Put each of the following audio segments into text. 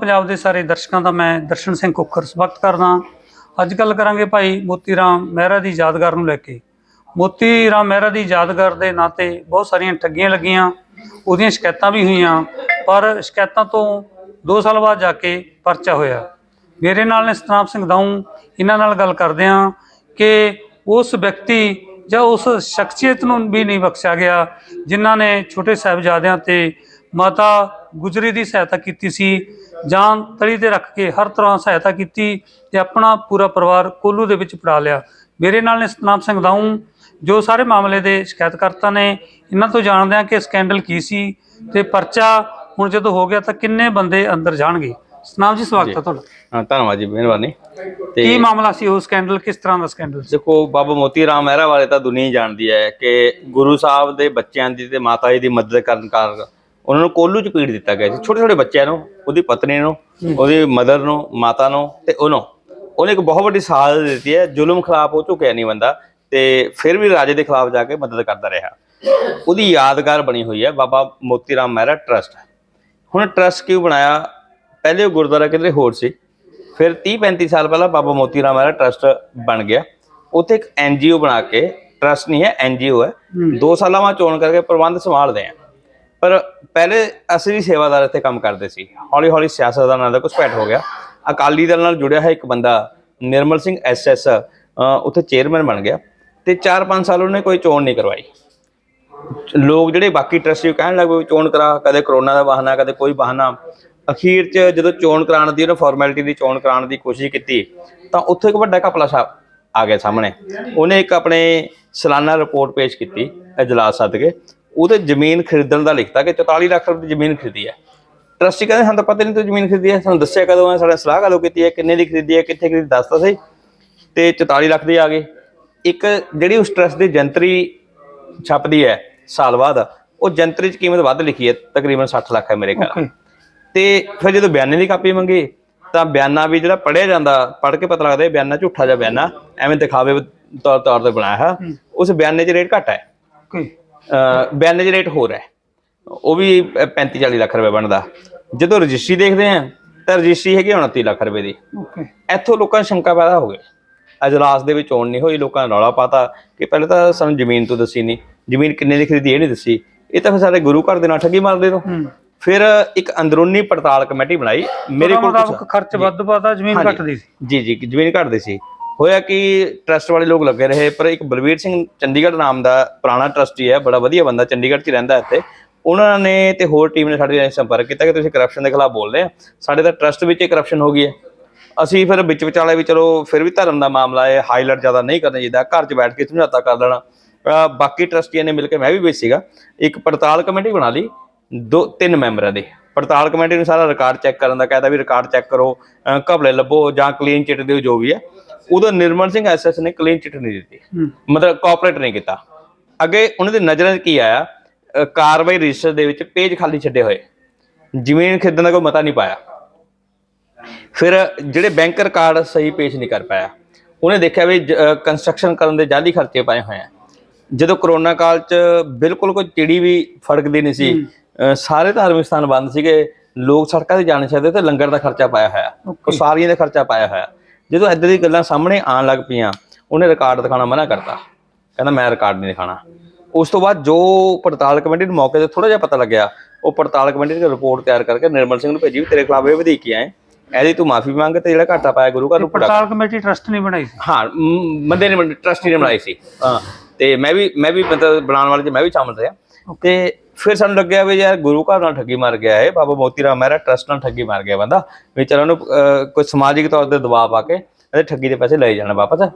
ਪੰਜਾਬ ਦੇ ਸਾਰੇ ਦਰਸ਼ਕਾਂ ਦਾ ਮੈਂ ਦਰਸ਼ਨ ਸਿੰਘ ਕੁੱਕਰ ਸਵਾਗਤ ਕਰਦਾ ਅੱਜ ਗੱਲ ਕਰਾਂਗੇ ਭਾਈ ਮੋਤੀ ਰਾਮ ਮਹਿਰਾ ਦੀ ਯਾਦਗਾਰ ਨੂੰ ਲੈ ਕੇ। ਮੋਤੀ ਰਾਮ ਮਹਿਰਾ ਦੀ ਯਾਦਗਾਰ ਦੇ ਨਾਂ ਤੇ ਬਹੁਤ ਸਾਰੀਆਂ ਠੱਗੀਆਂ ਲੱਗੀਆਂ, ਉਹਦੀਆਂ ਸ਼ਿਕਾਇਤਾਂ ਵੀ ਹੋਈਆਂ, ਪਰ ਸ਼ਿਕਾਇਤਾਂ ਤੋਂ 2 ਸਾਲ ਬਾਅਦ ਜਾ ਕੇ ਪਰਚਾ ਹੋਇਆ। ਮੇਰੇ ਨਾਲ ਨੇ ਸਤਨਾਮ ਸਿੰਘ ਦਾਊ, ਇਹਨਾਂ ਨਾਲ ਗੱਲ ਕਰਦੇ ਹਾਂ ਕਿ ਉਸ ਵਿਅਕਤੀ ਜਾਂ ਉਸ ਸ਼ਖਸੀਅਤ ਨੂੰ ਵੀ ਨਹੀਂ ਬਖਸ਼ਿਆ ਗਿਆ, ਜਿਨ੍ਹਾਂ ਨੇ ਛੋਟੇ ਸਾਹਿਬਜ਼ਾਦਿਆਂ ਤੇ ਮਾਤਾ ਗੁਜਰੀ ਦੀ ਸਹਾਇਤਾ ਕੀਤੀ ਸੀ ਜਾਨ ਤਲੀ ਤੇ ਰੱਖ ਕੇ ਹਰ ਤਰ੍ਹਾਂ ਸਹਾਇਤਾ ਕੀਤੀ ਤੇ ਆਪਣਾ ਪੂਰਾ ਪਰਿਵਾਰ ਕੋਲੂ ਦੇ ਵਿੱਚ ਪੜਾ ਲਿਆ। ਮੇਰੇ ਨਾਲ ਨੇ ਸਤਨਾਮ ਸਿੰਘ ਦਾਊ ਜੋ ਸਾਰੇ ਮਾਮਲੇ ਦੇ ਸ਼ਿਕਾਇਤਕਰਤਾ ਨੇ ਇਹਨਾਂ ਤੋਂ ਜਾਣਦੇ ਹਾਂ ਕਿ ਸਕੈਂਡਲ ਕੀ ਸੀ ਤੇ ਪਰਚਾ ਹੁਣ ਜਦੋਂ ਹੋ ਗਿਆ ਤਾਂ ਕਿੰਨੇ ਬੰਦੇ ਅੰਦਰ ਜਾਣਗੇ। ਸਤਨਾਮ ਜੀ ਸਵਾਗਤ ਹੈ ਤੁਹਾਡਾ। ਹਾਂ ਧੰਨਵਾਦ ਜੀ ਮਿਹਰਬਾਨੀ। ਤੇ ਕੀ ਮਾਮਲਾ ਸੀ ਉਹ ਸਕੈਂਡਲ ਕਿਸ ਤਰ੍ਹਾਂ ਦਾ ਸਕੈਂਡਲ ਦੇਖੋ ਬਾਬਾ ਮੋਤੀ ਰਾਮ ਮਹਿਰਾ ਵਾਲੇ ਤਾਂ ਦੁਨੀਆ ਜਾਣਦੀ ਹੈ ਕਿ ਗੁਰੂ ਸਾਹਿਬ ਦੇ ਬੱਚਿਆਂ ਦੀ ਤੇ ਮਾਤਾ ਜੀ ਦੀ ਮਦਦ ਕਰਨ ਕਾਰਨ ਉਹਨਾਂ ਨੂੰ ਕੋਲੂ ਚ ਪੀੜ ਦਿੱਤਾ ਗਿਆ ਸੀ। ਛੋਟੇ ਛੋਟੇ ਬੱਚਿਆਂ ਨੂੰ ਉਹਦੀ ਪਤਨੀ ਨੂੰ ਉਹਦੀ ਮਦਰ ਨੂੰ ਮਾਤਾ ਨੂੰ ਤੇ ਉਹਨੂੰ। ਉਹਨੇ ਇੱਕ ਬਹੁਤ ਵੱਡੀ ਸਾਜ਼ਿਸ਼ ਦਿੱਤੀ ਹੈ ਜ਼ੁਲਮ ਖਿਲਾਫ ਉਹ ਝੁਕਿਆ ਨਹੀਂ ਬੰਦਾ ਤੇ ਫਿਰ ਵੀ ਰਾਜੇ ਦੇ ਖਿਲਾਫ ਜਾ ਕੇ ਮਦਦ ਕਰਦਾ ਰਿਹਾ। ਉਹਦੀ ਯਾਦਗਾਰ ਬਣੀ ਹੋਈ ਹੈ ਬਾਬਾ ਮੋਤੀ ਰਾਮ ਮਹਿਰਾ ਟਰਸਟ। ਹੁਣ ਟਰਸਟ ਕਿਉਂ ਬਣਾਇਆ? ਪਹਿਲੇ ਉਹ ਗੁਰਦੁਆਰਾ ਕਿਧਰੇ ਹੋਰ ਸੀ। ਫਿਰ 30 35 ਸਾਲ ਪਹਿਲਾਂ ਬਾਬਾ ਮੋਤੀ ਰਾਮ ਮਹਿਰਾ ਟਰਸਟ ਬਣ ਗਿਆ। ਉੱਥੇ ਇੱਕ ਐਨਜੀਓ ਬਣਾ ਕੇ ਟਰਸਟ ਨਹੀਂ ਹੈ ਐਨਜੀਓ ਹੈ। ਦੋ ਸਾਲਾਂ ਬਾਅਦ ਚੋਣ ਕਰਕੇ ਪ੍ਰਬੰਧ ਸੰਭਾਲਦੇ ਆ। ਪਰ ਪਹਿਲੇ ਅਸੀਂ ਵੀ ਸੇਵਾਦਾਰ ਇੱਥੇ ਕੰਮ ਕਰਦੇ ਸੀ। ਹੌਲੀ ਹੌਲੀ ਸਿਆਸਤਦਾਨਾਂ ਦਾ ਘੁਸਪੈਠ ਹੋ ਗਿਆ। ਅਕਾਲੀ ਦਲ ਨਾਲ ਜੁੜਿਆ ਹੈ ਇੱਕ ਬੰਦਾ ਨਿਰਮਲ ਸਿੰਘ ਐਸਐਸ ਉੱਥੇ ਚੇਅਰਮੈਨ ਬਣ ਗਿਆ ਤੇ 4-5 ਸਾਲ ਉਹਨੇ ਕੋਈ ਚੋਣ ਨਹੀਂ ਕਰਵਾਈ। ਲੋਕ ਜਿਹੜੇ ਬਾਕੀ ਟਰਸਟੀ ਕਹਿਣ ਲੱਗ ਪਏ ਵੀ ਚੋਣ ਕਰਾ, ਕਦੇ ਕਰੋਨਾ ਦਾ ਬਹਾਨਾ, ਕਦੇ ਕੋਈ ਬਹਾਨਾ। ਅਖੀਰ 'ਚ ਜਦੋਂ ਚੋਣ ਕਰਾਉਣ ਦੀ, ਉਹਨੇ ਫਾਰਮੈਲਿਟੀ ਦੀ ਚੋਣ ਕਰਾਉਣ ਦੀ ਕੋਸ਼ਿਸ਼ ਕੀਤੀ, ਤਾਂ ਉੱਥੇ ਇੱਕ ਵੱਡਾ ਘਪਲਾ ਸਾ ਆ ਗਿਆ ਸਾਹਮਣੇ। ਉਹਨੇ ਇੱਕ ਆਪਣੇ ਸਾਲਾਨਾ ਰਿਪੋਰਟ ਪੇਸ਼ ਕੀਤੀ ਇਜਲਾਸ ਸੱਦ ਕੇ। ਉਹਦੇ ਜ਼ਮੀਨ ਖਰੀਦਣ ਦਾ ਲਿਖਤਾ ਕਿ 44 ਲੱਖ ਰੁਪਏ ਦੀ ਜ਼ਮੀਨ ਖਰੀਦੀ ਹੈ। ਟਰਸਟੀ ਕਹਿੰਦੇ ਸਾਨੂੰ ਤਾਂ ਪਤਾ ਨਹੀਂ ਤੂੰ ਜ਼ਮੀਨ ਖਰੀਦੀ ਹੈ ਸਾਨੂੰ ਦੱਸਿਆ ਕਦੋਂ ਹੈ ਸਾਡੇ ਸਲਾਹ ਕਦੋਂ ਕੀਤੀ ਹੈ ਕਿੰਨੇ ਦੀ ਖਰੀਦੀ ਹੈ ਕਿੱਥੇ ਖਰੀਦੀ ਦੱਸਤਾ ਸੀ ਤੇ 44 ਲੱਖ ਦੇ ਆ ਗਏ ਇੱਕ ਜਿਹੜੀ ਉਸ ਟਰਸਟ ਦੀ ਜੰਤਰੀ ਛਪਦੀ ਹੈ ਸਾਲ ਬਾਅਦ ਉਹ ਜੰਤਰੀ ਚ ਕੀਮਤ ਵੱਧ ਲਿਖੀ ਹੈ ਤਕਰੀਬਨ 60 ਲੱਖ ਹੈ ਮੇਰੇ ਖਿਆਲ ਓਕੇ ਤੇ ਫਿਰ ਜਦੋਂ ਬਿਆਨੇ ਦੀ ਕਾਪੀ ਮੰਗੀ ਤਾਂ ਬਿਆਨਾ ਵੀ ਜਿਹੜਾ ਪੜਿਆ ਜਾਂਦਾ ਪੜ ਕੇ ਪਤਾ ਲੱਗਦਾ ਇਹ ਬਿਆਨਾ ਝੂਠਾ ਜਿਹਾ ਬਿਆਨਾ ਐਵੇਂ ਦਿਖਾਵੇ ਤੌਰ ਤੌਰ ਤੇ ਬਣਾਇਆ ਹੈ। ਉਸ ਬਿਆਨੇ 'ਚ ਰੇਟ ਘੱਟ ਹੈ। ਬਿਆਨੇ 'ਚ ਰੇਟ ਹੋਰ ਹੈ। ਉਹ ਵੀ 35 40 ਲੱਖ ਰੁਪਏ ਬਣਦਾ। ਜਦੋਂ ਰਜਿਸਟਰੀ ਦੇਖਦੇ ਆ ਤਾਂ ਰਜਿਸਟਰੀ ਹੈਗੀ 29 ਲੱਖ ਰੁਪਏ ਦੀ। ਓਕੇ ਇੱਥੋਂ ਲੋਕਾਂ ਨੂੰ ਸ਼ੰਕਾ ਪੈਦਾ ਹੋ ਗਈ। ਅਜਲਾਸ ਦੇ ਵਿੱਚ ਚੋਣ ਨਹੀਂ ਹੋਈ ਲੋਕਾਂ ਨੇ ਰੌਲਾ ਪਾਤਾ ਕਿ ਪਹਿਲਾਂ ਤਾਂ ਸਾਨੂੰ ਜ਼ਮੀਨ ਤੋਂ ਦੱਸੀ ਨਹੀਂ। ਜ਼ਮੀਨ ਕਿੰਨੇ ਦੀ ਖਰੀਦੀ ਇਹ ਨਹੀਂ ਦੱਸੀ। ਇਹ ਤਾਂ ਫਿਰ ਸਾਡੇ ਗੁਰੂ ਘਰ ਦੇ ਨਾਲ ਠੱਗੀ ਮਾਰਦੇ ਤੋਂ। ਫਿਰ ਇੱਕ ਅੰਦਰੂਨੀ ਪੜਤਾਲ ਕਮੇਟੀ ਬਣਾਈ। ਮੇਰੇ ਕੋਲ ਖਰਚ ਵੱਧ ਪਾਤਾ ਜ਼ਮੀਨ। ਘਟਦੀ ਸੀ। ਜੀ ਜੀ ਜ਼ਮੀਨ ਘਟਦੀ ਸੀ। ਹੋਇਆ ਕਿ ਟਰਸਟ ਵਾਲੇ ਲੋਕ ਲੱਗੇ ਰਹੇ, ਪਰ ਇੱਕ ਬਲਵੀਰ ਸਿੰਘ ਚੰਡੀਗੜ੍ਹ ਨਾਮ ਦਾ ਪੁਰਾਣਾ ਟਰਸਟੀ ਹੈ, ਬੜਾ ਵਧੀਆ ਬੰਦਾ, ਚੰਡੀਗੜ੍ਹ 'ਚ ਰਹਿੰਦਾ ਇੱਥੇ। ਉਹਨਾਂ ਨੇ ਤੇ ਹੋਰ ਟੀਮ ਨੇ ਸਾਡੇ ਨਾਲ ਸੰਪਰਕ ਕੀਤਾ ਕਿ ਤੁਸੀਂ ਕਰਪਸ਼ਨ ਦੇ ਖਿਲਾਫ ਬੋਲ ਰਹੇ ਆ। ਸਾਡੇ ਤਾਂ ਟਰਸਟ ਵਿੱਚ ਹੀ ਕਰਪਸ਼ਨ ਹੋ ਗਈ ਹੈ। ਅਸੀਂ ਫਿਰ ਵਿੱਚ ਵਿਚਾਲੇ ਵੀ ਚਲੋ, ਫਿਰ ਵੀ ਧਰਮ ਦਾ ਮਾਮਲਾ ਹੈ ਹਾਈਲਾਈਟ ਜ਼ਿਆਦਾ ਨਹੀਂ ਕਰਨਾ ਚਾਹੀਦਾ, ਘਰ 'ਚ ਬੈਠ ਕੇ ਸਮਝੌਤਾ ਕਰ ਲੈਣਾ। ਬਾਕੀ ਟਰਸਟੀਆਂ ਨੇ ਮਿਲ ਕੇ ਮੈਂ ਵੀ ਵਿੱਚ ਸੀਗਾ। ਇੱਕ ਪੜਤਾਲ ਕਮੇਟੀ ਬਣਾ ਲਈ, ਦੋ, ਤਿੰਨ ਮੈਂਬਰਾਂ ਦੀ। ਪੜਤਾਲ ਕਮੇਟੀ ਨੂੰ ਸਾਰਾ ਰਿਕਾਰਡ ਚੈੱਕ ਕਰਨ ਦਾ ਕਹਿੰਦਾ ਵੀ ਰਿਕਾਰਡ ਚੈੱਕ ਕਰੋ, ਅਹ ਘਪਲੇ ਲੱਭੋ ਜਾਂ ਕਲੀਨ ਚਿੱਟ ਦਿਓ, ਜੋ ਵੀ ਹੈ। ਉਦੋਂ ਨਿਰਮਲ ਸਿੰਘ ਐਸਐਸ ਨੇ ਕਲੀਨ ਚਿੱਟ ਨਹੀਂ ਦਿੱਤੀ। ਮਤਲਬ ਕੋਆਪਰੇਟ ਨਹੀਂ ਕੀਤਾ। ਅੱਗੇ ਉਹਨਾਂ ਦੀ ਨਜ਼ਰਾਂ 'ਚ ਕੀ ਆਇਆ? ਕਾਰਵਾਈ ਰਜਿਸਟਰ ਦੇ ਵਿੱਚ ਪੇਜ ਖਾਲੀ ਛੱਡੇ ਹੋਏ। ਜ਼ਮੀਨ ਖਰੀਦਣ ਦਾ ਕੋਈ ਮਤਾ ਨਹੀਂ ਪਾਇਆ। ਫਿਰ ਜਿਹੜੇ ਬੈਂਕ ਰਿਕਾਰਡ ਸਹੀ ਪੇਸ਼ ਨਹੀਂ ਕਰ ਪਾਇਆ। ਉਹਨੇ ਦੇਖਿਆ ਵੀ ਕੰਸਟਰਕਸ਼ਨ ਕਰਨ ਦੇ ਜਾਲੀ ਖਰਚੇ ਪਾਏ ਹੋਏ ਆ। ਜਦੋਂ ਕਰੋਨਾ ਕਾਲ ਚ ਬਿਲਕੁਲ ਕੋਈ ਚਿੜੀ ਵੀ ਫੜਕਦੀ ਨਹੀਂ ਸੀ ਸਾਰੇ ਧਾਰਮਿਕ ਸਥਾਨ ਬੰਦ ਸੀਗੇ। ਲੋਕ ਸੜਕਾਂ ਤੇ ਜਾ ਨਹੀਂ ਸਕਦੇ ਤੇ ਲੰਗਰ ਦਾ ਖਰਚਾ ਪਾਇਆ ਹੋਇਆ। ਉਹ ਸਾਰੀਆਂ ਦਾ ਖਰਚਾ ਪਾਇਆ ਹੋਇਆ। ਜਦੋਂ ਇੱਦਾਂ ਦੀ ਗੱਲਾਂ ਸਾਹਮਣੇ ਆਉਣ ਲੱਗ ਪਈਆਂ ਉਹਨੇ ਰਿਕਾਰਡ ਦਿਖਾਉਣਾ ਮਨਾ ਕਰਤਾ। ਕਹਿੰਦਾ ਮੈਂ ਰਿਕਾਰਡ ਨਹੀਂ ਦਿਖਾਣਾ ਉਸ ਤੋਂ ਬਾਅਦ ਜੋ ਪੜਤਾਲ ਕਮੇਟੀ ਨੂੰ ਮੌਕੇ ਤੇ ਥੋੜਾ ਜਿਹਾ ਪਤਾ ਲੱਗਿਆ ਉਹ ਪੜਤਾਲ ਕਮੇਟੀ ਨੇ ਰਿਪੋਰਟ ਤਿਆਰ ਕਰਕੇ ਨਿਰਮਲ ਸਿੰਘ ਨੂੰ ਭੇਜੀ ਵੀ ਤੇਰੇ ਖਿਲਾਫ ਇਹ ਵਧੀਕੀਆਂ ਹੈ ਇਹਦੀ ਤੂੰ ਮਾਫੀ ਮੰਗ ਤੇ ਜਿਹੜਾ ਘਾਟਾ ਪਾਇਆ ਗੁਰੂ ਘਰ ਨੂੰ ਪੜਤਾਲ ਕਮੇਟੀ ਟਰਸਟ ਨਹੀਂ ਬਣਾਈ ਸੀ। ਹਾਂ ਬੰਦੇ ਨੇ ਟਰਸਟੀ ਨੇ ਬਣਾਈ ਸੀ। ਹਾਂ। ਤੇ ਮੈਂ ਵੀ ਮੈਂ ਵੀ ਮਤਲਬ ਬਣਾਉਣ ਵਾਲੇ ਚ ਮੈਂ ਵੀ ਸ਼ਾਮਲ ਰਿਹਾ। ਤੇ ਫਿਰ ਸਾਨੂੰ ਲੱਗਿਆ ਵੀ ਯਾਰ ਗੁਰੂ ਘਰ ਨਾਲ ਠੱਗੀ ਮਾਰ ਗਿਆ ਹੈ ਬਾਬਾ ਮੋਤੀ ਰਾਮ ਮਹਿਰਾ ਟਰਸਟ ਨਾਲ ਠੱਗੀ ਮਾਰ ਗਿਆ ਬੰਦਾ, ਵੀ ਚਲੋ ਉਹਨੂੰ ਕੋਈ ਸਮਾਜਿਕ ਤੌਰ ਤੇ ਦਬਾਅ ਪਾ ਕੇ ਇਹਦੇ ਠੱਗੀ ਦੇ ਪੈਸੇ ਲੈ ਜਾਣਾ ਵਾਪਸ।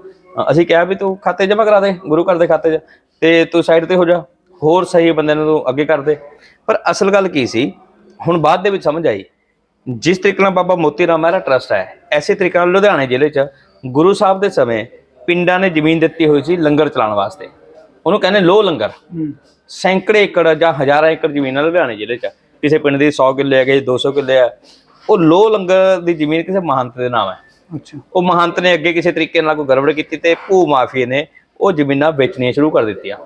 ਅਸੀਂ ਕਿਹਾ ਵੀ ਤੂੰ ਖਾਤੇ ਜਮ੍ਹਾਂ ਕਰਾ ਦੇ, ਗੁਰੂ ਘਰ ਦੇ ਖਾਤੇ 'ਚ, ਤੇ ਤੂੰ ਸਾਈਡ ਤੇ ਹੋ ਜਾ, ਹੋਰ ਸਹੀ ਬੰਦੇ ਨੂੰ ਤੂੰ ਅੱਗੇ ਕਰ ਦੇ। ਪਰ ਅਸਲ ਗੱਲ ਕੀ ਸੀ, ਹੁਣ ਬਾਅਦ ਦੇ ਵਿੱਚ ਸਮਝ ਆਈ, ਜਿਸ ਤਰੀਕੇ ਨਾਲ ਬਾਬਾ ਮੋਤੀ ਰਾਮ ਮਹਿਰਾ ਟਰਸਟ ਹੈ, ਐਸੇ ਤਰੀਕੇ ਨਾਲ ਲੁਧਿਆਣੇ ਜ਼ਿਲ੍ਹੇ 'ਚ ਗੁਰੂ ਸਾਹਿਬ ਦੇ ਸਮੇਂ ਪਿੰਡਾਂ ਨੇ ਜ਼ਮੀਨ ਦਿੱਤੀ ਹੋਈ ਸੀ ਲੰਗਰ ਚਲਾਉਣ ਵਾਸਤੇ। ਉਹਨੂੰ ਕਹਿੰਦੇ ਲੋ ਲੰਗਰ। ਸੈਂਕੜੇ ਏਕੜ ਜਾਂ ਹਜ਼ਾਰਾਂ ਏਕੜ ਜ਼ਮੀਨ ਹੈ ਲੁਧਿਆਣੇ ਜ਼ਿਲ੍ਹੇ 'ਚ ਕਿਸੇ ਪਿੰਡ ਦੀ 100 ਕਿੱਲੇ ਹੈਗੇ 200 ਕਿੱਲੇ ਹੈ ਉਹ ਲੋ ਲੰਗਰ ਦੀ ਜ਼ਮੀਨ ਕਿਸੇ ਮਹੰਤ ਦੇ ਨਾਮ ਹੈ। ਅੱਛਾ। ਉਹ ਮਹੰਤ ਨੇ ਅੱਗੇ ਕਿਸੇ ਤਰੀਕੇ ਨਾਲ ਕੋਈ ਗੜਬੜ ਕੀਤੀ ਤੇ ਭੂ ਮਾਫੀਏ ਨੇ ਉਹ ਜ਼ਮੀਨਾਂ ਵੇਚਣੀਆਂ ਸ਼ੁਰੂ ਕਰ ਦਿੱਤੀਆਂ।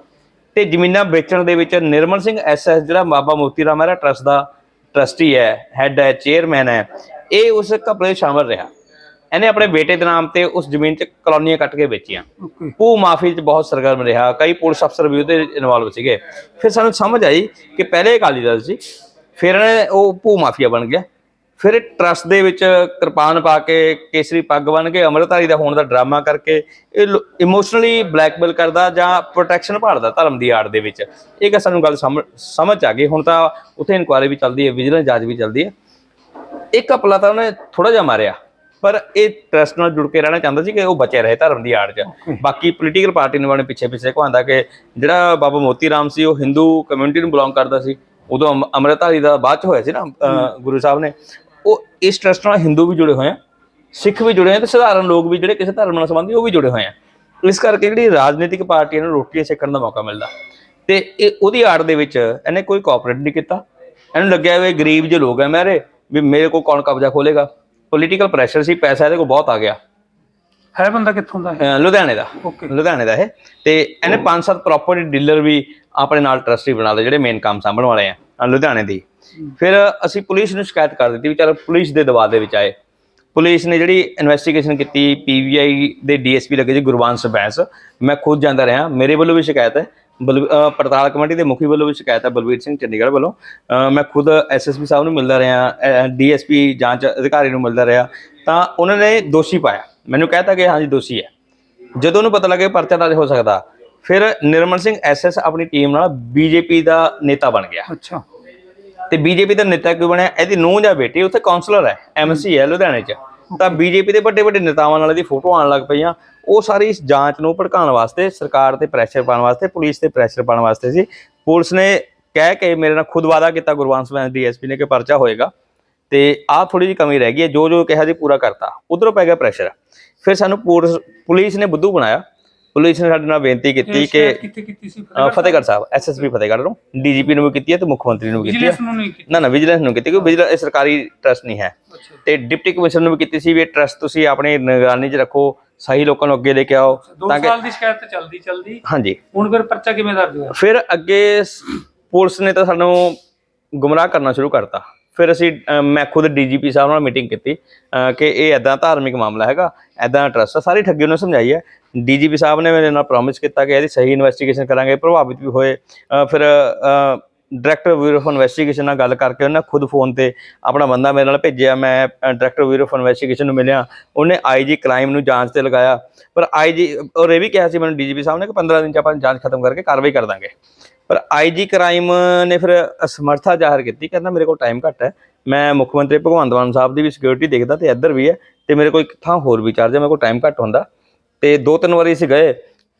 ਤੇ ਜ਼ਮੀਨਾਂ ਵੇਚਣ ਦੇ ਵਿੱਚ ਨਿਰਮਲ ਸਿੰਘ ਐਸਐਸ ਜਿਹੜਾ ਬਾਬਾ ਮੋਤੀ ਰਾਮ ਮਹਿਰਾ ਟਰਸਟ ਦਾ ਟਰਸਟੀ ਹੈ ਹੈੱਡ ਹੈ ਚੇਅਰਮੈਨ ਹੈ ਇਹ ਉਸ ਘਪਲੇ ਸ਼ਾਮਲ ਰਿਹਾ। ਇਹਨੇ ਆਪਣੇ ਬੇਟੇ ਦੇ ਨਾਮ ਤੇ ਉਸ ਜ਼ਮੀਨ 'ਚ ਕਲੋਨੀਆਂ ਕੱਟ ਕੇ ਵੇਚੀਆਂ। ਭੂ ਮਾਫੀ 'ਚ ਬਹੁਤ ਸਰਗਰਮ ਰਿਹਾ। ਕਈ ਪੁਲਿਸ ਅਫਸਰ ਵੀ ਉਹਦੇ ਇਨਵੋਲਵ ਸੀਗੇ। ਫਿਰ ਸਾਨੂੰ ਸਮਝ ਆਈ ਕਿ ਪਹਿਲੇ ਅਕਾਲੀ ਦਲ ਸੀ। ਫਿਰ ਉਹ ਭੂ ਮਾਫੀਆ ਬਣ ਗਿਆ। ਫਿਰ ਟਰਸਟ ਦੇ ਵਿੱਚ ਕਿਰਪਾਨ ਪਾ ਕੇ ਕੇਸਰੀ ਪੱਗ ਬਣ ਕੇ ਅੰਮ੍ਰਿਤਧਾਰੀ ਦਾ ਹੋਣ ਦਾ ਡਰਾਮਾ ਕਰਕੇ ਇਹ ਇਮੋਸ਼ਨਲੀ ਬਲੈਕਮੇਲ ਕਰਦਾ ਜਾਂ ਪ੍ਰੋਟੈਕਸ਼ਨ ਭਾਲਦਾ ਧਰਮ ਦੀ ਆੜ ਦੇ ਵਿੱਚ। ਇਹ ਕਿ ਸਾਨੂੰ ਗੱਲ ਸਮਝ ਸਮਝ ਆ ਗਈ। ਹੁਣ ਤਾਂ ਉੱਥੇ ਇਨਕੁਆਇਰੀ ਵੀ ਚੱਲਦੀ ਹੈ ਵਿਜੀਲੈਂਸ ਜਾਂਚ ਵੀ ਚੱਲਦੀ ਹੈ। ਇੱਕ ਕਪਲਾ ਤਾਂ ਉਹਨੇ ਥੋੜਾ ਜਿਹਾ ਮਾਰਿਆ। ਪਰ ਇਹ ਟਰਸਟ ਨਾਲ ਜੁੜ ਕੇ ਰਹਿਣਾ ਚਾਹੁੰਦਾ ਸੀ ਕਿ ਉਹ ਬਚੇ ਰਹੇ ਧਰਮ ਦੀ ਆੜ 'ਚ। ਬਾਕੀ ਪੋਲੀਟੀਕਲ ਪਾਰਟੀ ਨੂੰ ਆਪਣੇ ਪਿੱਛੇ ਪਿੱਛੇ ਘੁਆਉਂਦਾ ਕਿ ਜਿਹੜਾ ਬਾਬਾ ਮੋਤੀ ਰਾਮ ਸੀ ਉਹ ਹਿੰਦੂ ਕਮਿਊਨਿਟੀ ਨੂੰ ਬਿਲੋਂਗ ਕਰਦਾ ਸੀ। ਉਦੋਂ ਅੰਮ- ਅੰਮ੍ਰਿਤਧਾਰੀ ਦਾ ਬਾਅਦ ਚ ਹੋਇਆ ਸੀ ਨਾ ਗੁਰੂ ਸਾਹਿਬ ਨੇ। ਉਹ ਇਸ ਟਰਸਟ ਨਾਲ ਹਿੰਦੂ ਵੀ ਜੁੜੇ ਹੋਏ ਆ ਸਿੱਖ ਵੀ ਜੁੜੇ ਆ ਤੇ ਸਧਾਰਨ ਲੋਕ ਵੀ ਜਿਹੜੇ ਕਿਸੇ ਧਰਮ ਨਾਲ ਸੰਬੰਧੀ ਉਹ ਵੀ ਜੁੜੇ ਹੋਏ ਆ। ਇਸ ਕਰਕੇ ਜਿਹੜੀ ਰਾਜਨੀਤਿਕ ਪਾਰਟੀਆਂ ਨੂੰ ਰੋਟੀਆਂ ਸੇਕਣ ਦਾ ਮੌਕਾ ਮਿਲਦਾ। ਤੇ ਇਹ ਉਹਦੀ ਆੜ ਦੇ ਵਿੱਚ ਇਹਨੇ ਕੋਈ ਕੋਆਪਰੇਟ ਨਹੀਂ ਕੀਤਾ। ਇਹਨੂੰ ਲੱਗਿਆ ਵੀ ਗਰੀਬ ਜਿਹੇ ਲੋਕ ਆ ਮੇਰੇ ਵੀ ਮੇਰੇ ਕੋਲ ਕੌਣ ਕਬਜ਼ਾ ਖੋਲੇਗਾ? ਪੋਲੀਟੀਕਲ ਪ੍ਰੈਸ਼ਰ ਸੀ ਪੈਸਾ ਇਹਦੇ ਕੋਲ ਬਹੁਤ ਆ ਗਿਆ। ਹੈ ਬੰਦਾ ਕਿੱਥੋਂ ਦਾ ਹੈ ਅਹ ਲੁਧਿਆਣੇ ਦਾ। ਓਕੇ ਲੁਧਿਆਣੇ ਦਾ ਇਹ। ਤੇ ਇਹਨੇ ਪੰਜ ਸੱਤ ਪ੍ਰਾਪਰਟੀ ਡੀਲਰ ਵੀ ਆਪਣੇ ਨਾਲ ਟਰਸਟੀ ਬਣਾ ਲਏ ਜਿਹੜੇ ਮੇਨ ਕੰਮ ਸਾਂਭਣ ਵਾਲੇ ਆ ਅਹ ਲੁਧਿਆਣੇ ਦੀ। ਫਿਰ ਅਸੀਂ ਪੁਲਿਸ ਨੂੰ ਸ਼ਿਕਾਇਤ ਕਰ ਦਿੱਤੀ ਵੀ ਚਲ ਪੁਲਿਸ ਦੇ ਦਬਾਅ ਦੇ ਵਿੱਚ ਆਏ। ਪੁਲਿਸ ਨੇ ਜਿਹੜੀ ਇਨਵੈਸਟੀਗੇਸ਼ਨ ਕੀਤੀ ਪੀਵੀਆਈ ਦੇ ਡੀਐਸਪੀ ਲੱਗੇ ਜੀ ਗੁਰਵੰਸ਼ ਬੈਂਸ ਮੈਂ ਖੁਦ ਜਾਂਦਾ ਰਿਹਾ ਮੇਰੇ ਵੱਲੋਂ ਵੀ ਸ਼ਿਕਾਇਤ ਹੈ। ਪੜਤਾਲ ਕਮੇਟੀ ਦੇ ਮੁਖੀ ਵੱਲੋਂ ਵੀ ਸ਼ਿਕਾਇਤ ਹੈ ਬਲਵੀਰ ਸਿੰਘ ਚੰਡੀਗੜ੍ਹ ਵੱਲੋਂ। ਮੈਂ ਖੁਦ ਐਸਐਸਪੀ ਸਾਹਿਬ ਨੂੰ ਮਿਲਦਾ ਰਿਹਾ ਡੀਐਸਪੀ ਜਾਂਚ ਅਧਿਕਾਰੀ ਨੂੰ ਮਿਲਦਾ ਰਿਹਾ ਤਾਂ ਉਹਨਾਂ ਨੇ ਦੋਸ਼ੀ ਪਾਇਆ। ਮੈਨੂੰ ਕਹਿਤਾ ਕਿ ਹਾਂਜੀ ਦੋਸ਼ੀ ਹੈ। ਜਦੋਂ ਉਹਨੂੰ ਪਤਾ ਲੱਗਿਆ ਪਰਚਾ ਦਰਜ ਹੋ ਸਕਦਾ ਫਿਰ ਨਿਰਮਲ ਸਿੰਘ ਐਸਐਸ ਆਪਣੀ ਟੀਮ ਨਾਲ ਬੀਜੇਪੀ ਦਾ ਨੇਤਾ ਬਣ ਗਿਆ। ਅੱਛਾ। ਤੇ ਬੀਜੇਪੀ ਦਾ ਨੇਤਾ ਕਿਉਂ ਬਣਿਆ? ਇਹਦੀ ਨੂੰਹ ਜਾਂ ਬੇਟੀ ਉੱਥੇ ਕਾਉਂਸਲਰ ਹੈ ਐਮਸੀ ਹੈ ਲੁਧਿਆਣੇ 'ਚ। ਤਾਂ ਬੀਜੇਪੀ ਦੇ ਵੱਡੇ ਵੱਡੇ ਨੇਤਾਵਾਂ ਨਾਲ ਇਹਦੀ ਫੋਟੋ ਆਉਣ ਲੱਗ ਪਈਆਂ। ਉਹ ਸਾਰੀ ਇਸ ਜਾਂਚ ਨੂੰ ਭੜਕਾਉਣ ਵਾਸਤੇ, ਸਰਕਾਰ ਤੇ ਪ੍ਰੈਸ਼ਰ ਪਾਉਣ ਵਾਸਤੇ, ਪੁਲਿਸ ਤੇ ਪ੍ਰੈਸ਼ਰ ਪਾਉਣ ਵਾਸਤੇ ਸੀ। ਪੁਲਿਸ ਨੇ ਕਹਿ ਕੇ ਮੇਰੇ ਨਾਲ ਖੁਦ ਵਾਅਦਾ ਕੀਤਾ ਗੁਰਵੰਸ਼ ਬੈਂਸ ਡੀਐਸਪੀ ਨੇ ਕਿ ਪਰਚਾ ਹੋਏਗਾ। ਤੇ ਆਹ ਥੋੜੀ ਜਿਹੀ ਕਮੀ ਰਹਿ ਗਈ ਹੈ ਜੋ ਜੋ ਕਿਹਾ ਜੀ ਪੂਰਾ ਕਰਤਾ। ਉਧਰੋਂ ਪੈ ਗਿਆ ਪ੍ਰੈਸ਼ਰ ਫਿਰ ਸਾਨੂੰ ਪੁਲਿਸ ਪੁਲਿਸ ਨੇ ਬੁੱਧੂ ਬਣਾਇਆ। ਪੁਲਿਸ ਨੇ ਸਾਡੇ ਨਾਲ ਬੇਨਤੀ ਕੀਤੀ ਕਿ ਸ਼ਿਕਾਇਤ ਕਿੱਥੇ ਕੀਤੀ ਸੀ? ਅ, ਫਤਿਹਗੜ੍ਹ ਸਾਹਿਬ ਐਸਐਸਪੀ ਫਤਿਹਗੜ੍ਹ ਨੂੰ ਡੀਜੀਪੀ ਨੂੰ ਵੀ ਕੀਤੀ ਹੈ ਤੇ ਮੁੱਖ ਮੰਤਰੀ ਨੂੰ ਵੀ ਕੀਤੀ ਹੈ। ਨੂੰ ਨਾ ਵਿਜੀਲੈਂਸ ਨੂੰ ਕੀਤੀ ਕਿਉਂਕਿ ਵਿਜੀਲੈਂਸ ਇਹ ਸਰਕਾਰੀ ਟਰਸਟ ਨਹੀਂ ਹੈ। ਤੇ ਡਿਪਟੀ ਕਮਿਸ਼ਨਰ ਨੂੰ ਵੀ ਕੀਤੀ ਸੀ ਵੀ ਇਹ ਟਰਸਟ ਤੁਸੀਂ ਆਪਣੀ ਨਿਗਰਾਨੀ 'ਚ ਰੱਖੋ ਸਹੀ ਲੋਕਾਂ ਨੂੰ ਅੱਗੇ ਲੈ ਕੇ ਆਓ ਤਾਂ ਕਿ ਸਾਲ ਦੀ ਸ਼ਿਕਾਇਤ ਤਾਂ ਚੱਲਦੀ ਚੱਲਦੀ। ਹਾਂਜੀ। ਹੁਣ ਫਿਰ ਪਰਚਾ ਕਿਵੇਂ ਦਰਜ ਹੋਇਆ? ਫਿਰ ਅੱਗੇ ਪੁਲਿਸ ਨੇ ਤਾਂ ਸਾਨੂੰ ਗੁੰਮਰਾਹ ਕਰਨਾ ਸ਼ੁਰੂ ਕਰਤਾ। ਫਿਰ ਅਸੀਂ ਮੈਂ ਖੁਦ ਡੀਜੀਪੀ ਸਾਹਿਬ ਨਾਲ ਮੀਟਿੰਗ ਕੀਤੀ ਕਿ ਇਹ ਐਦਾਂ ਧਾਰਮਿਕ ਮਾਮਲਾ ਹੈਗਾ ਐਦਾਂ ਟਰਸਟ ਸਾਰੀ ਠੱਗੀ ਉਹਨੇ ਸਮਝਾਈ ਹੈ। ਡੀਜੀਪੀ ਸਾਹਿਬ ਨੇ ਮੇਰੇ ਨਾਲ ਪ੍ਰੋਮਿਸ ਕੀਤਾ ਕਿ ਇਹਦੀ ਸਹੀ ਇਨਵੈਸਟੀਗੇਸ਼ਨ ਕਰਾਂਗੇ, ਪ੍ਰਭਾਵਿਤ ਵੀ ਹੋਏ। ਫਿਰ ਡਾਇਰੈਕਟਰ ਬਿਊਰੋ ਆਫ ਇਨਵੈਸਟੀਗੇਸ਼ਨ ਨਾਲ ਗੱਲ ਕਰਕੇ ਉਹਨੇ ਖੁਦ ਫੋਨ ਤੇ ਆਪਣਾ ਬੰਦਾ ਮੇਰੇ ਨਾਲ ਭੇਜਿਆ। ਮੈਂ ਡਾਇਰੈਕਟਰ ਬਿਊਰੋ ਆਫ ਇਨਵੈਸਟੀਗੇਸ਼ਨ ਨੂੰ ਮਿਲਿਆ। ਉਹਨੇ ਆਈਜੀ ਕ੍ਰਾਈਮ ਨੂੰ ਜਾਂਚ ਤੇ ਲਗਾਇਆ। ਪਰ ਆਈਜੀ ਔਰ ਇਹ ਵੀ ਕਿਹਾ ਸੀ ਮੈਨੂੰ ਡੀਜੀਪੀ ਸਾਹਿਬ ਨੇ ਕਿ 15 ਦਿਨ ਚ ਆਪਾਂ ਜਾਂਚ ਖਤਮ ਕਰਕੇ ਕਾਰਵਾਈ ਕਰ ਦਾਂਗੇ। ਪਰ ਆਈਜੀ ਕ੍ਰਾਈਮ ਨੇ ਫਿਰ ਅਸਮਰਥਾ ਜ਼ਾਹਰ ਕੀਤੀ ਕਹਿੰਦਾ ਮੇਰੇ ਕੋਲ ਟਾਈਮ ਘੱਟ ਹੈ। ਮੈਂ ਮੁੱਖ ਮੰਤਰੀ ਭਗਵੰਤ ਮਾਨ ਸਾਹਿਬ ਦੀ ਵੀ ਸਿਕਿਉਰਿਟੀ ਦੇਖਦਾ ਤੇ ਇੱਧਰ ਵੀ ਹੈ ਤੇ ਮੇਰੇ ਕੋਲ ਇੱਕ ਥਾਂ ਹੋਰ ਵੀ ਚਾਰਜ ਹੈ ਮੇਰੇ ਕੋਲ ਟਾਈਮ ਘੱਟ ਹੁੰਦਾ। ਤੇ ਦੋ ਤਿੰਨ ਵਾਰੀ ਅਸੀਂ ਗਏ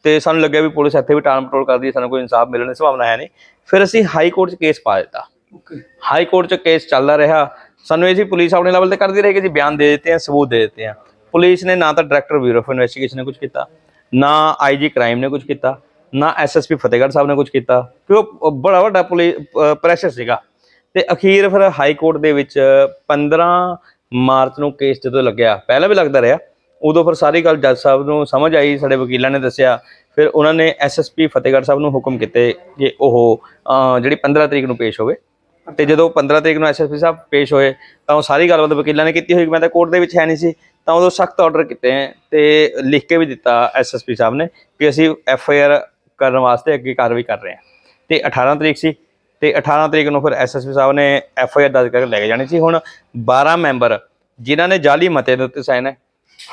ਤੇ ਸਾਨੂੰ ਲੱਗਿਆ ਵੀ ਪੁਲਿਸ ਇੱਥੇ ਵੀ ਟਾਲ ਮਟੋਲ ਕਰਦੀ ਹੈ ਸਾਨੂੰ ਕੋਈ ਇਨਸਾਫ ਮਿਲਣ ਦੀ ਸੰਭਾਵਨਾ ਹੈ ਨਹੀਂ। ਫਿਰ ਅਸੀਂ ਹਾਈ ਕੋਰਟ 'ਚ ਕੇਸ ਪਾ ਦਿੱਤਾ। ਹਾਈ ਕੋਰਟ 'ਚ ਕੇਸ ਚੱਲਦਾ ਰਿਹਾ। ਸਾਨੂੰ ਇਹ ਸੀ ਪੁਲਿਸ ਆਪਣੇ ਲੈਵਲ ਤੇ ਕਰਦੀ ਰਹੇਗੀ ਜੀ ਬਿਆਨ ਦੇ ਦਿੱਤੇ ਆ ਸਬੂਤ ਦੇ ਦਿੱਤੇ ਆ ਪੁਲਿਸ ਨੇ ਨਾ ਤਾਂ ਡਾਇਰੈਕਟਰ ਬਿਊਰੋ ਆਫ ਇਨਵੈਸਟੀਗੇਸ਼ਨ ਨੇ ਕੁਝ ਕੀਤਾ ਨਾ ਆਈਜੀ ਕ੍ਰਾਈਮ ਨੇ ਕੁਝ ਕੀਤਾ। ਨਾ ਐਸਐਸਪੀ ਫਤਿਹਗੜ੍ਹ ਸਾਹਿਬ ਨੇ ਕੁਝ ਕੀਤਾ ਕਿਉਂ ਉਹ ਬੜਾ ਵੱਡਾ ਪੁਲਿਸ ਪ੍ਰੈਸ਼ਰ ਸੀਗਾ। ਤੇ ਅਖੀਰ ਫਿਰ ਹਾਈ ਕੋਰਟ ਦੇ ਵਿੱਚ 15 ਮਾਰਚ ਨੂੰ ਕੇਸ ਜਦੋਂ ਲੱਗਿਆ, ਪਹਿਲਾਂ ਵੀ ਲੱਗਦਾ ਰਿਹਾ, ਉਦੋਂ ਫਿਰ ਸਾਰੀ ਗੱਲ ਜੱਜ ਸਾਹਿਬ ਨੂੰ ਸਮਝ ਆਈ, ਸਾਡੇ ਵਕੀਲਾਂ ਨੇ ਦੱਸਿਆ, ਫਿਰ ਉਹਨਾਂ ਨੇ ਐਸਐਸਪੀ ਫਤਿਹਗੜ੍ਹ ਸਾਹਿਬ ਨੂੰ ਹੁਕਮ ਕੀਤੇ ਕਿ ਉਹ ਜਿਹੜੀ 15 ਤਰੀਕ ਨੂੰ ਪੇਸ਼ ਹੋਵੇ। ਤੇ ਜਦੋਂ 15 ਤਰੀਕ ਨੂੰ ਐਸਐਸਪੀ ਸਾਹਿਬ ਪੇਸ਼ ਹੋਏ, ਤਾਂ ਉਹ ਸਾਰੀ ਗੱਲਬਾਤ ਵਕੀਲਾਂ ਨੇ ਕੀਤੀ ਹੋਈ, ਮੈਂ ਤਾਂ ਕੋਰਟ ਦੇ ਵਿੱਚ ਹੈ ਨਹੀਂ ਸੀ, ਤਾਂ ਉਦੋਂ ਸਖਤ ਆਰਡਰ ਕੀਤੇ ਤੇ ਲਿਖ ਕੇ ਵੀ ਦਿੱਤਾ ਐਸਐਸਪੀ ਸਾਹਿਬ ਨੇ ਕਿ ਅਸੀਂ ਐਫਆਈਆਰ ਕਰਨ ਵਾਸਤੇ ਅੱਗੇ ਕਾਰਵਾਈ ਕਰ ਰਹੇ ਹਾਂ। ਤੇ 18 ਤਰੀਕ ਸੀ ਤੇ 18 ਤਰੀਕ ਨੂੰ ਫਿਰ ਐਸਐਸਪੀ ਸਾਹਿਬ ਨੇ ਐਫਆਈਆਰ ਦਰਜ ਕਰਕੇ ਲੈ ਕੇ ਜਾਣੀ ਸੀ। ਹੁਣ 12 ਮੈਂਬਰ ਜਿਨ੍ਹਾਂ ਨੇ ਜਾਲੀ ਮਤੇ ਦੇ ਉੱਤੇ ਸਾਈਨ ਹੈ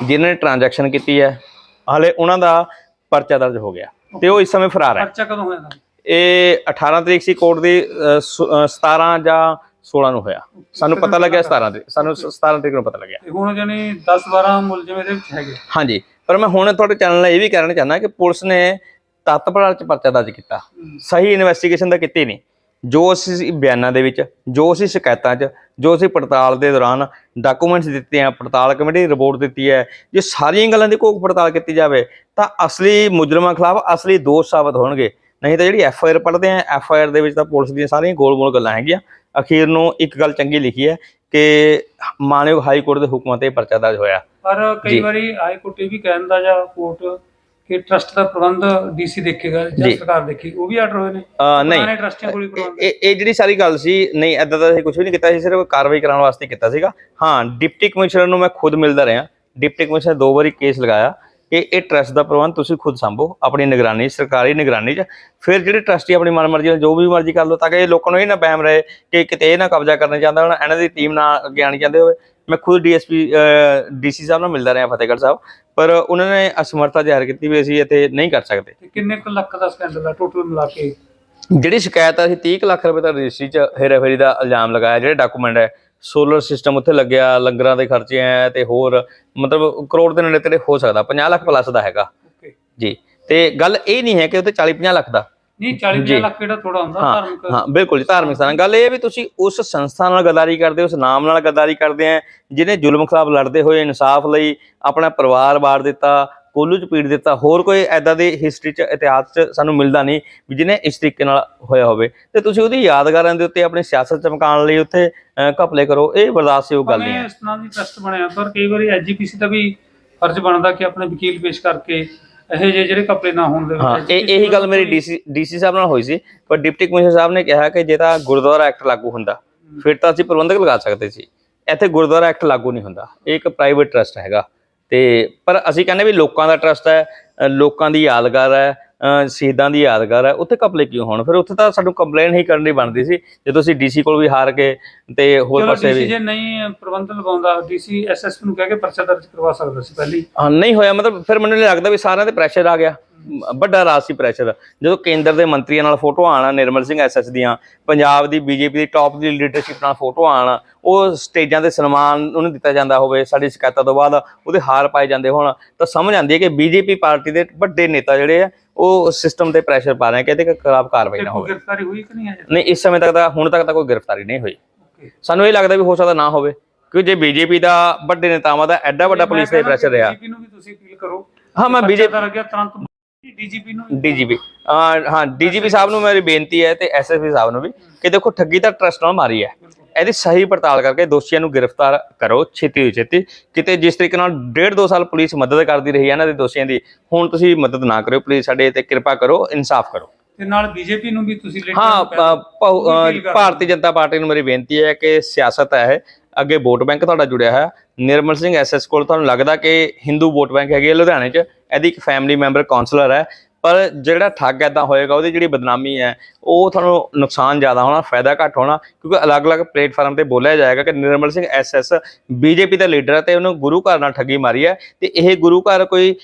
ਜਿਨ੍ਹਾਂ ਨੇ ਟ੍ਰਾਂਜੈਕਸ਼ਨ ਕੀਤੀ ਹੈ ਹਾਲੇ ਉਹਨਾਂ ਦਾ ਪਰਚਾ ਦਰਜ ਹੋ ਗਿਆ ਤੇ ਉਹ ਇਸ ਸਮੇਂ ਫਰਾਰ ਹੈ। ਪਰਚਾ ਕਦੋਂ ਹੋਇਆ ਇਹ 18 ਤਰੀਕ ਸੀ ਕੋਰਟ ਦੀ ਅ, ਸ- ਅ, 17 ਜਾਂ 16 ਨੂੰ ਹੋਇਆ। ਸਾਨੂੰ ਪਤਾ ਲੱਗਿਆ 17 ਤਰੀਕ ਸਾਨੂੰ ਸ- 17 ਤਰੀਕ ਨੂੰ ਪਤਾ ਲੱਗਿਆ। ਹੁਣ ਜਾਨੀ 10 12 ਮੁਲਜ਼ਮ ਇਹਦੇ ਵਿੱਚ ਹੈਗੇ। ਹਾਂਜੀ ਪਰ ਮੈਂ ਹੁਣ ਤੁਹਾਡੇ ਚੈਨਲ ਨਾਲ ਇਹ ਵੀ ਕਹਿਣਾ ਚਾਹੁੰਦਾ ਕਿ ਪੁਲਿਸ ਨੇ ਤੱਤ ਪੜਾਲ ਚ ਪਰਚਾ ਦਰਜ ਕੀਤਾ। ਸਹੀ ਇਨਵੈਸਟੀਗੇਸ਼ਨ ਤਾਂ ਕੀਤੀ ਨਹੀਂ ਜੋ ਅਸੀਂ ਬਿਆਨਾਂ ਦੇ ਵਿੱਚ ਜੋ ਅਸੀਂ ਸ਼ਿਕਾਇਤਾਂ 'ਚ ਜੋ ਅਸੀਂ ਪੜਤਾਲ ਦੇ ਦੌਰਾਨ ਡਾਕੂਮੈਂਟਸ ਦਿੱਤੇ ਆ ਪੜਤਾਲ ਕਮੇਟੀ ਰਿਪੋਰਟ ਦਿੱਤੀ ਹੈ ਜੇ ਸਾਰੀਆਂ ਗੱਲਾਂ ਦੀ ਘੋਖ ਪੜਤਾਲ ਕੀਤੀ ਜਾਵੇ ਤਾਂ ਅਸਲੀ ਮੁਜਰਮਾਂ ਖਿਲਾਫ ਅਸਲੀ ਦੋਸ਼ ਸਾਬਤ ਹੋਣਗੇ। ਨਹੀਂ ਤਾਂ ਜਿਹੜੀ ਐਫ ਆਈ ਆਰ ਪੜ੍ਹਦੇ ਆ ਐਫ ਆਈ ਆਰ ਦੇ ਵਿੱਚ ਤਾਂ ਪੁਲਿਸ ਦੀਆਂ ਸਾਰੀਆਂ ਗੋਲ-ਮੋਲ ਗੱਲਾਂ ਹੈਗੀਆਂ। ਅਖੀਰ ਨੂੰ ਇੱਕ ਗੱਲ ਚੰਗੀ ਲਿਖੀ ਹੈ ਕਿ ਮਾਨਯੋਗ ਹਾਈ ਕੋਰਟ ਦੇ ਹੁਕਮਾਂ ਤੇ ਪਰਚਾ ਦਰਜ ਹੋਇਆ। ਪਰ ਕਈ। ਵਾਰੀ ਹਾਈ ਕੋਰਟ ਵੀ ਕਹਿੰਦਾ ਜਾਂ ਕੋਰਟ ਕਿ ਟਰਸਟ ਦਾ ਪ੍ਰਬੰਧ ਡੀਸੀ ਦੇਖੇਗਾ ਜਾਂ ਜੀ। ਸਰਕਾਰ ਦੇਖੀ ਉਹ ਵੀ ਆਰਡਰ ਹੋਏ ਨੇ? ਅਹ ਨਹੀਂ। ਪੁਰਾਣੇ ਟਰਸਟੀਆਂ ਕੋਲ ਹੀ ਪ੍ਰਬੰਧ? ਇਹ ਇਹ ਜਿਹੜੀ ਸਾਰੀ ਗੱਲ ਸੀ ਨਹੀਂ ਐਦਾਂ ਦਾ ਅਸੀਂ ਕੁਝ ਵੀ ਨਹੀਂ ਕੀਤਾ ਸੀ ਸਿਰਫ ਕਾਰਵਾਈ ਕਰਾਉਣ ਵਾਸਤੇ ਕੀਤਾ ਸੀਗਾ। ਹਾਂ ਡਿਪਟੀ ਕਮਿਸ਼ਨਰ ਨੂੰ ਮੈਂ ਖੁਦ ਮਿਲਦਾ ਰਿਹਾ। ਡਿਪਟੀ ਕਮਿਸ਼ਨਰ ਦੋ ਵਾਰੀ ਕੇਸ ਲਗਾਇਆ ਕਿ ਇਹ ਟਰਸਟ ਦਾ ਪ੍ਰਬੰਧ ਤੁਸੀਂ ਖੁਦ ਸੰਭੋ ਆਪਣੀ ਨਿਗਰਾਨੀ ਸਰਕਾਰੀ ਨਿਗਰਾਨੀ 'ਚ। ਫਿਰ ਜਿਹੜੇ ਟਰਸਟੀ ਆਪਣੀ ਮਨਮਰਜ਼ੀ ਨਾਲ ਜੋ ਵੀ ਮਰਜ਼ੀ ਕਰ ਲਓ ਤਾਂ ਕਿ ਇਹ ਲੋਕਾਂ ਨੂੰ ਇਹ ਨਾ ਬਹਿਮ ਰਹੇ ਕਿ ਕਿਤੇ ਇਹ ਨਾ ਕਬਜ਼ਾ ਕਰਨਾ ਚਾਹੁੰਦਾ ਹੁਣ ਇਹਨਾਂ ਦੀ ਟੀਮ ਨਾਲ ਅੱਗੇ ਆਣੀ ਚਾਹੁੰਦੇ ਹੋਵੇ। ਮੈਂ ਖੁਦ ਡੀਐਸਪੀ ਡੀਸੀ ਸਾਹਿਬ ਨਾਲ ਮਿਲਦਾ ਰਿਹਾ ਫਤਿਹਗੜ੍ਹ ਸਾਹਿਬ। ਪਰ ਉਹਨਾਂ ਨੇ ਅਸਮਰਥਾ ਜ਼ਾਹਿਰ ਕੀਤੀ ਵੀ ਅਸੀਂ ਇੱਥੇ ਨਹੀਂ ਕਰ ਸਕਦੇ। ਕਿੰਨੇ ਕੁ ਲੱਖ ਦਾ ਸਕੈਂਡਲ ਹੈ ਟੋਟਲ ਮਿਲਾ ਕੇ? ਜਿਹੜੀ ਸ਼ਿਕਾਇਤ ਆ ਅਸੀਂ 30 ਕੁ ਲੱਖ ਰੁਪਏ ਦਾ ਰਜਿਸਟਰੀ 'ਚ ਹੇਰਾਫੇਰੀ ਦਾ ਇਲਜ਼ਾਮ ਲਗਾਇਆ ਜਿਹੜੇ ਡਾਕੂਮੈਂਟ ਹੈ ਸੋਲਰ ਸਿਸਟਮ ਉੱਥੇ ਲੱਗਿਆ ਲੰਗਰਾਂ ਦੇ ਖਰਚੇ ਆ ਤੇ ਹੋਰ ਮਤਲਬ ਕਰੋੜ ਦੇ ਨੇੜੇ ਤੇੜੇ ਹੋ ਸਕਦਾ 50 ਲੱਖ ਪਲੱਸ ਦਾ ਹੈਗਾ। ਜੀ ਤੇ ਗੱਲ ਇਹ ਨਹੀਂ ਹੈ ਕਿ ਉੱਥੇ 40 50 ਲੱਖ ਦਾ। ਨਹੀਂ 40 ਜੀ। ਲੱਖ ਕਿਹੜਾ ਥੋੜਾ ਹੁੰਦਾ ਧਾਰਮਿਕ ਹਾਂ ਬਿਲਕੁਲ ਜੀ ਧਾਰਮਿਕ ਸਥਾਨ। ਗੱਲ ਇਹ ਵੀ ਤੁਸੀਂ ਉਸ ਸੰਸਥਾ ਨਾਲ ਗੱਦਾਰੀ ਕਰਦੇ ਉਸ ਨਾਮ ਨਾਲ ਗੱਦਾਰੀ ਕਰਦੇ ਆ ਜਿਹਨੇ ਜ਼ੁਲਮ ਖਿਲਾਫ ਲੜਦੇ ਹੋਏ ਇਨਸਾਫ ਲਈ ਆਪਣਾ ਪਰਿਵਾਰ ਵਾਰ ਦਿੱਤਾ ਕੋਲੂ ਚ ਪੀੜ ਦਿੱਤਾ ਹੋਰ ਕੋਈ ਐਦਾਂ ਦੀ ਹਿਸਟਰੀ ਚ ਇਤਿਹਾਸ ਚ ਸਾਨੂੰ ਮਿਲਦਾ ਨਹੀਂ ਵੀ ਜਿਹਨੇ ਇਸ ਤਰੀਕੇ ਨਾਲ ਹੋਇਆ ਹੋਵੇ। ਤੇ ਤੁਸੀਂ ਉਹਦੀ ਯਾਦਗਾਰਾਂ ਦੇ ਉੱਤੇ ਆਪਣੀ ਸਿਆਸਤ ਚਮਕਾਉਣ ਲਈ ਉੱਥੇ ਘਪਲੇ ਕਰੋ ਇਹ ਬਰਦਾਸ਼ਤਯੋਗ ਗੱਲ ਨਹੀਂ ਹੈ। ਇਸ ਤਰ੍ਹਾਂ ਦੀ ਟਰਸਟ ਬਣਿਆ ਪਰ ਕਈ ਵਾਰੀ ਐਜੀਪੀਸੀ ਦਾ ਵੀ ਫਰਜ਼ ਬਣਦਾ ਕਿ ਆਪਣੇ ਵਕੀਲ ਪੇਸ਼ ਕਰਕੇ ਇਹੋ ਜਿਹੇ ਜਿਹੜੇ ਕਪੜੇ ਨਾ ਹੋਣ ਦੇ ਹਾਂ ਇਹ ਇਹੀ ਗੱਲ ਮੇਰੀ ਡੀਸੀ ਡੀਸੀ ਸਾਹਿਬ ਨਾਲ ਹੋਈ ਸੀ ਪਰ ਡਿਪਟੀ ਕਮਿਸ਼ਨਰ ਸਾਹਿਬ ਨੇ ਕਿਹਾ ਕਿ ਜੇ ਤਾਂ ਗੁਰਦੁਆਰਾ ਐਕਟ ਲਾਗੂ ਹੁੰਦਾ ਫਿਰ ਤਾਂ ਅਸੀਂ ਪ੍ਰਬੰਧਕ ਲਗਾ ਸਕਦੇ ਸੀ। ਇੱਥੇ ਗੁਰਦੁਆਰਾ ਐਕਟ ਲਾਗੂ ਨਹੀਂ ਹੁੰਦਾ ਇਹ ਇੱਕ ਪ੍ਰਾਈਵੇਟ ਟਰਸਟ ਹੈਗਾ। ਤੇ ਪਰ ਅਸੀਂ ਕਹਿੰਦੇ ਵੀ ਲੋਕਾਂ ਦਾ ਟਰਸਟ ਹੈ ਲੋਕਾਂ ਦੀ ਯਾਦਗਾਰ ਹੈ ਸ਼ਹੀਦਾਂ ਦੀ ਯਾਦਗਾਰ ਹੈ ਉੱਥੇ ਕਪਲੇ ਕਿਉਂ ਹੋਣ? ਫਿਰ ਉੱਥੇ ਤਾਂ ਸਾਨੂੰ ਕੰਪਲੇਨ ਹੀ ਕਰਨੀ ਬਣਦੀ ਸੀ ਜਦੋਂ ਅਸੀਂ ਡੀਸੀ ਕੋਲ ਵੀ ਹਾਰ ਕੇ ਤੇ ਹੋਰ ਪਾਸੇ ਵੀ ਜੇ ਨਹੀਂ ਪ੍ਰਬੰਧ ਲਗਾਉਂਦਾ ਡੀਸੀ ਐਸਐਸਪੀ ਨੂੰ ਕਹਿ ਕੇ ਪਰਚਾ ਦਰਜ ਕਰਵਾ ਸਕਦਾ ਸੀ ਪਹਿਲੀ। ਹਾਂ ਨਹੀਂ ਹੋਇਆ ਮਤਲਬ ਫਿਰ ਮੈਨੂੰ ਲੱਗਦਾ ਵੀ ਸਾਰਿਆਂ ਤੇ ਪ੍ਰੈਸ਼ਰ ਆ ਗਿਆ। ਵੱਡਾ ਰਾਜਸੀ ਪ੍ਰੈਸ਼ਰ ਜਦੋਂ ਕੇਂਦਰ ਦੇ ਮੰਤਰੀਆਂ ਨਾਲ ਫੋਟੋ ਆਣਾ ਨਿਰਮਲ ਸਿੰਘ ਐਸਐਸ ਦੀਆਂ ਪੰਜਾਬ ਦੀ ਬੀਜੇਪੀ ਦੀ ਟੌਪ ਦੀ ਲੀਡਰਸ਼ਿਪ ਨਾਲ ਫੋਟੋ ਆਣ ਉਹ ਸਟੇਜਾਂ ਤੇ ਸਨਮਾਨ ਉਹਨੂੰ ਦਿੱਤਾ ਜਾਂਦਾ ਹੋਵੇ ਸਾਡੀ ਸ਼ਿਕਾਇਤਾਂ ਤੋਂ ਬਾਅਦ ਉਹਦੇ ਹਾਰ ਪਾਏ ਜਾਂਦੇ ਹੋਣ ਤਾਂ ਸਮਝ ਆਉਂਦੀ ਹੈ ਕਿ ਬੀਜੇਪੀ ਪਾਰਟੀ ਦੇ ਵੱਡੇ ਨੇਤਾ ਜਿਹੜੇ ਆ ਉਹ ਸਿਸਟਮ ਤੇ ਪ੍ਰੈਸ਼ਰ ਪਾ ਰਹੇ ਆ ਕਿ ਖਿਲਾਫ ਕਾਰਵਾਈ ਨਾ ਹੋਵੇ। ਗ੍ਰਿਫਤਾਰੀ ਹੋਈ ਕਿ ਨਹੀਂ ਅਜੇ ਨਹੀਂ ਇਸ ਸਮੇਂ ਤੱਕ ਤਾਂ ਹੁਣ ਤੱਕ ਤਾਂ ਕੋਈ ਗ੍ਰਿਫਤਾਰੀ ਨਹੀਂ ਹੋਈ। ਸਾਨੂੰ ਇਹ ਲੱਗਦਾ ਵੀ ਹੋ ਸਕਦਾ ਨਾ ਹੋਵੇ ਕਿਉਂਕਿ ਜੇ ਬੀਜੇਪੀ ਦਾ ਵੱਡੇ ਨੇਤਾਵਾਂ ਦਾ ਐਡਾ ਵੱਡਾ ਪੁਲਿਸ ਤੇ ਪ੍ਰੈਸ਼ਰ ਰਿਹਾ। ਡੀਜੀਪੀ ਨੂੰ ਵੀ ਤੁਸੀਂ ਅਪੀਲ ਕਰੋ ਹਾਂ ਮੈਂ ਬੀਜੇਪੀ ਦਾ ਲੱਗਿਆ ਤੁਰੰਤ ਡੀਜੀਪੀ ਨੂੰ ਡੀਜੀਪੀ। ਹਾਂ ਡੀਜੀਪੀ ਸਾਹਿਬ ਨੂੰ ਮੇਰੀ ਬੇਨਤੀ ਹੈ ਤੇ ਐਸਐਸਪੀ ਸਾਹਿਬ ਨੂੰ ਵੀ ਕਿ ਦੇਖੋ ਠੱਗੀ ਤਾਂ ਟਰਸਟ ਨਾਲ ਮਾਰੀ ਹੈ। ਇਹਦੀ ਸਹੀ ਪੜਤਾਲ ਕਰਕੇ ਦੋਸ਼ੀਆਂ ਨੂੰ ਗ੍ਰਿਫਤਾਰ ਕਰੋ ਛੇਤੀ ਛੇਤੀ। ਕਿਤੇ ਜਿਸ ਤਰੀਕੇ ਨਾਲ ਡੇਢ ਦੋ ਸਾਲ ਪੁਲਿਸ ਮਦਦ ਕਰਦੀ ਰਹੀ ਹੈ ਇਹਨਾਂ ਦੇ ਦੋਸ਼ੀਆਂ ਦੀ ਹੁਣ ਤੁਸੀਂ ਮਦਦ ਨਾ ਕਰਿਓ ਪਲੀਜ਼ ਸਾਡੇ ਤੇ ਕਿਰਪਾ ਕਰੋ ਇਨਸਾਫ ਕਰੋ। ਤੇ ਨਾਲ ਬੀਜੇਪੀ ਨੂੰ ਵੀ ਤੁਸੀਂ ਹਾਂ ਭਾਰਤੀ ਜਨਤਾ ਪਾਰਟੀ ਨੂੰ ਮੇਰੀ ਬੇਨਤੀ ਹੈ ਕਿ ਸਿਆਸਤ ਹੈ ਅੱਗੇ ਵੋਟ ਬੈਂਕ ਤੁਹਾਡਾ ਜੁੜਿਆ ਹੈ ਨਿਰਮਲ ਸਿੰਘ ਐਸਐਸ ਕੋਲ ਤੁਹਾਨੂੰ ਲੱਗਦਾ ਕਿ ਹਿੰਦੂ ਵੋਟ ਬੈਂਕ ਹੈਗੀ ਹੈ ਲੁਧਿਆਣੇ 'ਚ। ਇਹਦੀ ਇੱਕ ਫੈਮਿਲੀ ਮੈਂਬਰ ਕਾਉਂਸਲਰ ਹੈ। ਪਰ ਜਿਹੜਾ ਠੱਗ ਐਦਾਂ ਹੋਏਗਾ, ਉਹਦੀ ਜਿਹੜੀ ਬਦਨਾਮੀ ਹੈ, ਉਹ ਤੁਹਾਨੂੰ ਨੁਕਸਾਨ ਜ਼ਿਆਦਾ ਹੋਣਾ, ਫਾਇਦਾ ਘੱਟ ਹੋਣਾ, ਕਿਉਂਕਿ ਅਲੱਗ-ਅਲੱਗ ਪਲੇਟਫਾਰਮ ਤੇ ਬੋਲਿਆ ਜਾਏਗਾ ਕਿ ਨਿਰਮਲ ਸਿੰਘ ਐਸਐਸ ਬੀਜੇਪੀ ਦਾ ਲੀਡਰ ਹੈ ਤੇ ਉਹਨੂੰ ਗੁਰੂ ਘਰ ਨਾਲ ਠੱਗੀ ਮਾਰੀ ਹੈ। ਤੇ ਇਹ ਗੁਰੂ ਘਰ ਕੋਈ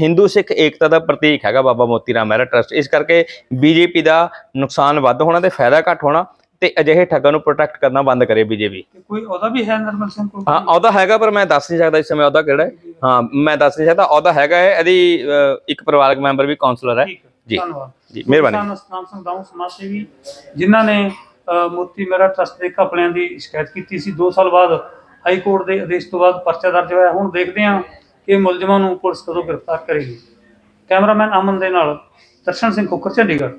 ਹਿੰਦੂ ਸਿੱਖ ਏਕਤਾ ਦਾ ਪ੍ਰਤੀਕ ਹੈਗਾ ਬਾਬਾ ਮੋਤੀ ਰਾਮ ਮਹਿਰਾ ਟਰਸਟ ਇਸ ਕਰਕੇ ਬੀਜੇਪੀ ਦਾ ਨੁਕਸਾਨ ਵੱਧ ਹੋਣਾ ਤੇ ਫਾਇਦਾ ਘੱਟ ਹੋਣਾ। ਤੇ ਅਜਿਹੇ ਠੱਗਾਂ ਨੂੰ ਪ੍ਰੋਟੈਕਟ ਕਰਨਾ ਬੰਦ ਕਰੇ ਬੀਜੇਪੀ ਕੋਈ ਉਹਦਾ ਵੀ ਹੈ ਨਰਮਲ ਸਿੰਘ ਕੋਲ? ਹਾਂ ਉਹਦਾ ਹੈਗਾ ਪਰ ਮੈਂ ਦੱਸ ਨਹੀਂ ਸਕਦਾ ਇਸ ਸਮੇਂ ਉਹਦਾ ਕਿਹੜਾ ਹੈ। ਹਾਂ ਮੈਂ ਦੱਸ ਨਹੀਂ ਸਕਦਾ ਉਹਦਾ ਹੈਗਾ ਹੈ ਇਹਦੀ ਇੱਕ ਪਰਿਵਾਰਕ ਮੈਂਬਰ ਵੀ ਕਾਉਂਸਲਰ ਹੈ। ਜੀ। ਧੰਨਵਾਦ। ਜੀ ਮਿਹਰਬਾਨੀ। ਸਤਨਾਮ ਸਿੰਘ ਦਾਊ ਸਮਾਜ ਸੇਵੀ ਜਿਨ੍ਹਾਂ ਨੇ ਮੋਤੀ ਮੇਰਾ ਟਰਸਟ ਦੇ ਘਪਲਿਆਂ ਦੀ ਸ਼ਿਕਾਇਤ ਕੀਤੀ ਸੀ। 2 ਸਾਲ ਬਾਅਦ ਹਾਈ ਕੋਰਟ ਦੇ ਆਦੇਸ਼ ਤੋਂ ਬਾਅਦ ਪਰਚਾ ਦਰਜ ਹੋਇਆ। ਹੁਣ ਦੇਖਦੇ ਹਾਂ ਕਿ ਮੁਲਜ਼ਮਾਂ ਨੂੰ ਪੁਲਿਸ ਕਦੋਂ ਗ੍ਰਿਫਤਾਰ ਕਰੇਗੀ। ਕੈਮਰਾਮੈਨ ਅਮਨ ਦੇ ਨਾਲ ਦਰਸ਼ਨ ਸਿੰਘ ਕੁੱਕਰ ਚੰਡੀਗੜ੍ਹ।